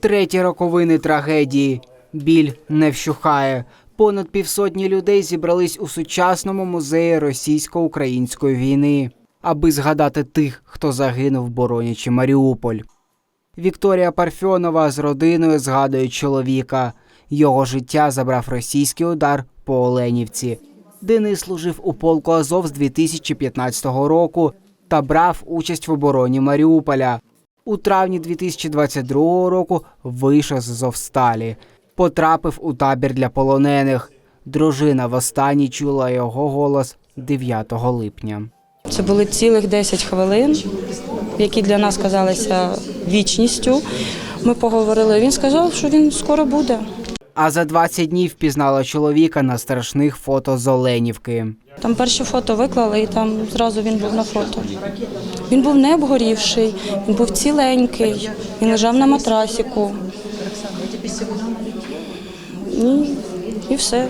Треті роковини трагедії. Біль не вщухає. Понад півсотні людей зібрались у сучасному музеї російсько-української війни, аби згадати тих, хто загинув, боронячи Маріуполь. Вікторія Парфьонова з родиною згадує чоловіка. Його життя забрав російський удар по Оленівці. Денис служив у полку Азов з 2015 року та брав участь в обороні Маріуполя. У травні 2022 року вийшов з Зовсталі, потрапив у табір для полонених. Дружина востаннє чула його голос 9 липня. Це були цілих 10 хвилин, які для нас казалися вічністю. Ми поговорили. Він сказав, що він скоро буде. А за 20 днів впізнала чоловіка на страшних фото з Оленівки. Там перші фото виклали, і там зразу він був на фото. Він був не обгорівший, він був ціленький, він лежав на матрасіку. І, і все.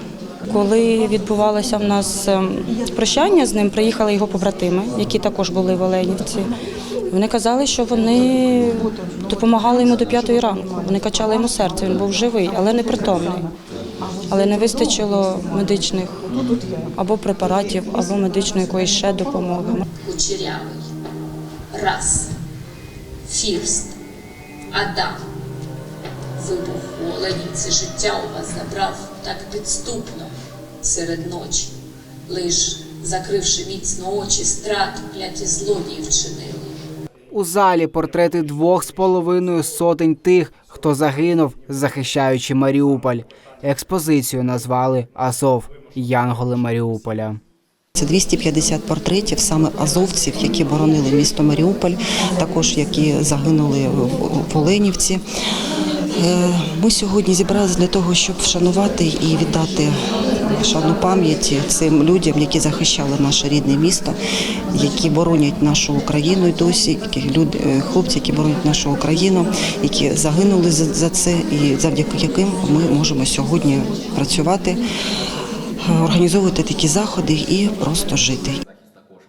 Коли відбувалося в нас ем, прощання з ним, приїхали його побратими, які також були в Оленівці. Вони казали, що вони допомагали йому до п'ятої ранку. Вони качали йому серце. Він був живий, але непритомний. Але не вистачило медичних або препаратів, або медичної якоїсь ще допомоги. Кучерявий, Раз, Фірст, Адам. Вибух у Оленівці життя у вас забрав так підступно серед ночі. Лиш закривши міцно очі, страту кляті злодії вчинили. У залі портрети двох з половиною сотень тих, хто загинув, захищаючи Маріуполь. Експозицію назвали Азов Янголи Маріуполя. Це 250 портретів саме азовців, які боронили місто Маріуполь, також які загинули в- в Оленівці. Е, Ми сьогодні зібралися для того, щоб вшанувати і віддати шану пам'яті цим людям, які захищали наше рідне місто, які боронять нашу Україну досі, які люди, е, хлопці, які боронять нашу Україну, які загинули за, за це, і завдяки яким ми можемо сьогодні працювати організовувати такі заходи і просто жити.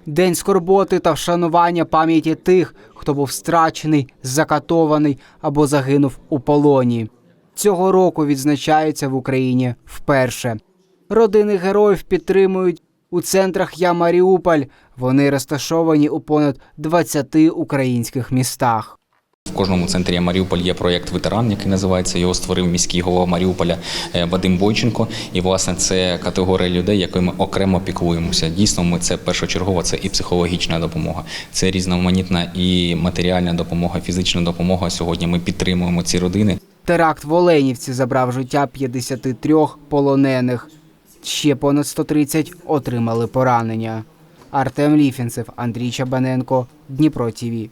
День скорботи та вшанування пам'яті тих, хто був страчений, закатований або загинув у полоні. Цього року відзначається в Україні вперше. Родини героїв підтримують у центрах Я Маріуполь. Вони розташовані у понад 20 українських містах. В кожному центрі Маріуполь є проєкт ветеран, який називається. Його створив міський голова Маріуполя е, Вадим Бойченко. І власне це категорія людей, якими окремо піклуємося. Дійсно, ми це першочергово, це і психологічна допомога, це різноманітна і матеріальна допомога, фізична допомога. Сьогодні ми підтримуємо ці родини. Теракт в Оленівці забрав життя 53 полонених. Ще понад 130 отримали поранення. Артем Ліфінцев, Андрій Чабаненко, Дніпро ТІВІ.